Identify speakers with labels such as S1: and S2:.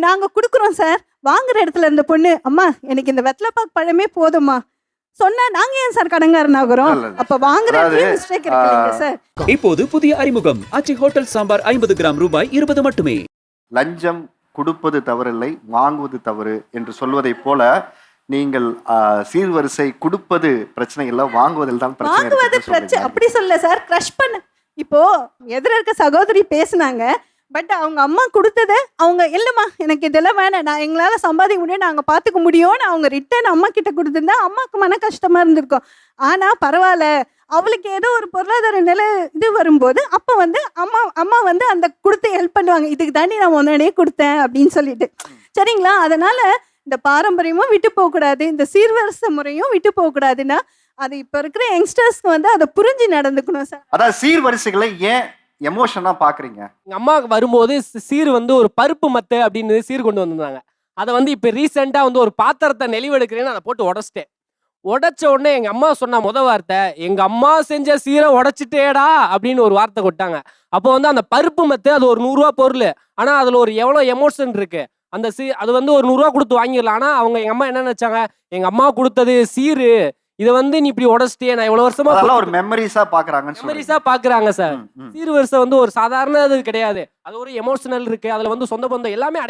S1: நாங்க குடுக்குறோம் சார் வாங்குற இடத்துல இருந்த பொண்ணு அம்மா எனக்கு இந்த வெத்தலைப்பாக்கு பழமே போதும்மா. சொன்னா நாங்க ஏன் சார் கடங்காரன் ஆகுறோம். அப்ப வாங்குற இடத்துல
S2: அதாவது,
S1: மிஸ்டேக் இருக்கு சார்
S3: இப்போது புதிய அறிமுகம். ஆச்சி ஹோட்டல் சாம்பார் ஐம்பது கிராம் ரூபாய் இருபது மட்டுமே.
S2: லஞ்சம் கொடுப்பது தவறில்லை வாங்குவது தவறு என்று சொல்வதைப் போல நீங்கள் சீர்வரிசை கொடுப்பது பிரச்சனை இல்லை வாங்குவதில் தான் பிரச்சனை
S1: வாங்குவது பிரச்சனை. அப்படி சொல்ல சார் க்ரஷ் பண்ண இப்போ எதிர இருக்க சகோதரி பேசுனாங்க பட் அவங்க அம்மா கொடுத்தத அவங்க இல்லைம்மா எனக்கு இதெல்லாம் வேணாம். நான் எங்களால் சம்பாதிக்க முடியும் நாங்கள் பார்த்துக்க முடியும்னு அவங்க ரிட்டர்ன் அம்மா கிட்ட கொடுத்துருந்தா அம்மாவுக்கு மன கஷ்டமாக இருந்திருக்கும். ஆனால் பரவாயில்ல. அவளுக்கு ஏதோ ஒரு பொருளாதார நிலை இது வரும்போது அப்போ வந்து அம்மா அம்மா வந்து அந்த கொடுத்து ஹெல்ப் பண்ணுவாங்க. இதுக்கு தாண்டி நான் உடனே கொடுத்தேன் அப்படின்னு சொல்லிட்டு. சரிங்களா? அதனால் இந்த பாரம்பரியமும் விட்டு போகக்கூடாது. இந்த சீர்வரிசை முறையும் விட்டு போகக்கூடாதுன்னா அது இப்போ இருக்கிற யங்ஸ்டர்ஸ்க்கு வந்து அதை புரிஞ்சு நடந்துக்கணும் சார்.
S2: அதாவது சீர்வரிசைகளை ஏன் எமோஷனா பாக்குறீங்க.
S4: எங்க அம்மாவுக்கு வரும்போது சீர் வந்து ஒரு பருப்பு மத்து அப்படின்னு சீர் கொண்டு வந்திருந்தாங்க. அதை வந்து இப்போ ரீசெண்டாக வந்து ஒரு பாத்திரத்தை நெளிவெடுக்கிறேன்னு அதை போட்டு உடச்சிட்டேன். உடைச்ச உடனே எங்க அம்மா சொன்ன முத வார்த்தை எங்க அம்மா செஞ்ச சீரை உடைச்சிட்டேடா அப்படின்னு ஒரு வார்த்தை கொட்டாங்க அப்போ வந்து அந்த பருப்பு மத்து அது ஒரு நூறுரூவா பொருள். ஆனா அதுல ஒரு எவ்வளோ எமோஷன் இருக்கு? அந்த சீ அது வந்து ஒரு நூறுரூவா கொடுத்து வாங்கிடலாம். ஆனா அவங்க எங்க அம்மா என்ன நினைச்சாங்க? எங்க அம்மா கொடுத்தது சீரு. இதை வந்து நீ இப்படி உடச்சிட்டே நான் இவ்வளவு வருஷமா
S2: அதெல்லாம் ஒரு மெமரிஸா சொல்றீங்க.
S4: மெமரிஸா பாக்குறாங்க சார். சீர்வரிசை வந்து ஒரு சாதாரண இது கிடையாது. அது ஒரு எமோஷனல் இருக்கு. அதுல வந்து சொந்த பந்தம் எல்லாமே அடங்கி